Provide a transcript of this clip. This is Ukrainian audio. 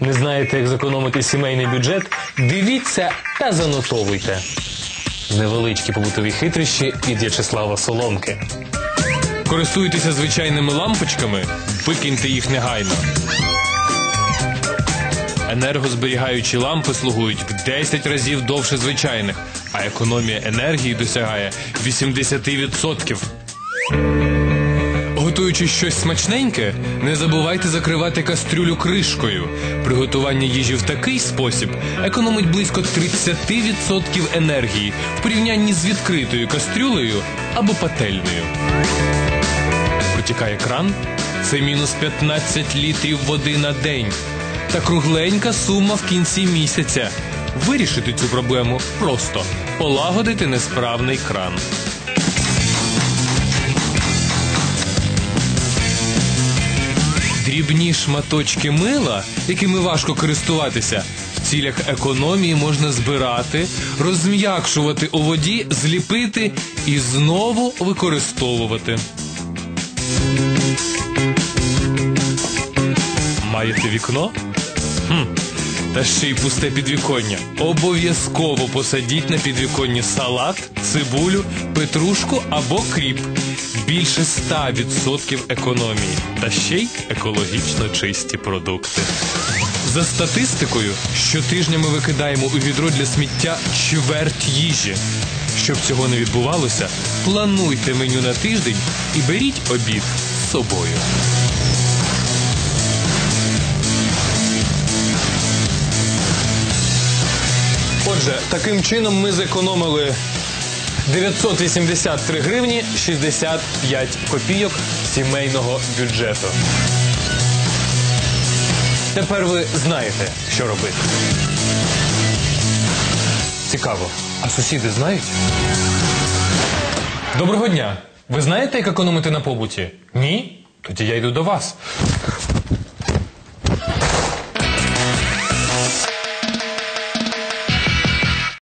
Не знаєте, як зекономити сімейний бюджет? Дивіться та занотовуйте. Невеличкі побутові хитрощі від В'ячеслава Соломки. Користуєтеся звичайними лампочками, викиньте їх негайно. Енергозберігаючі лампи слугують в 10 разів довше звичайних, а економія енергії досягає 80%. Готуючи щось смачненьке, не забувайте закривати кастрюлю кришкою. Приготування їжі в такий спосіб економить близько 30% енергії в порівнянні з відкритою кастрюлею або пательнею. Протікає кран це мінус 15 літрів води на день. Та кругленька сума в кінці місяця. Вирішити цю проблему просто полагодити несправний кран. Дрібні шматочки мила, якими важко користуватися, в цілях економії можна збирати, розм'якшувати у воді, зліпити і знову використовувати. Маєте вікно? Хм. Та ще й пусте підвіконня. Обов'язково посадіть на підвіконні салат, цибулю, петрушку або кріп. Більше 100% економії. Та ще й екологічно чисті продукти. За статистикою, щотижня ми викидаємо у відро для сміття чверть їжі. Щоб цього не відбувалося, плануйте меню на тиждень і беріть обід з собою. Отже, таким чином ми зекономили 983 гривні 65 копійок сімейного бюджету. Тепер ви знаєте, що робити. Цікаво. А сусіди знають? Доброго дня. Ви знаєте, як економити на побуті? Ні? Тоді я йду до вас.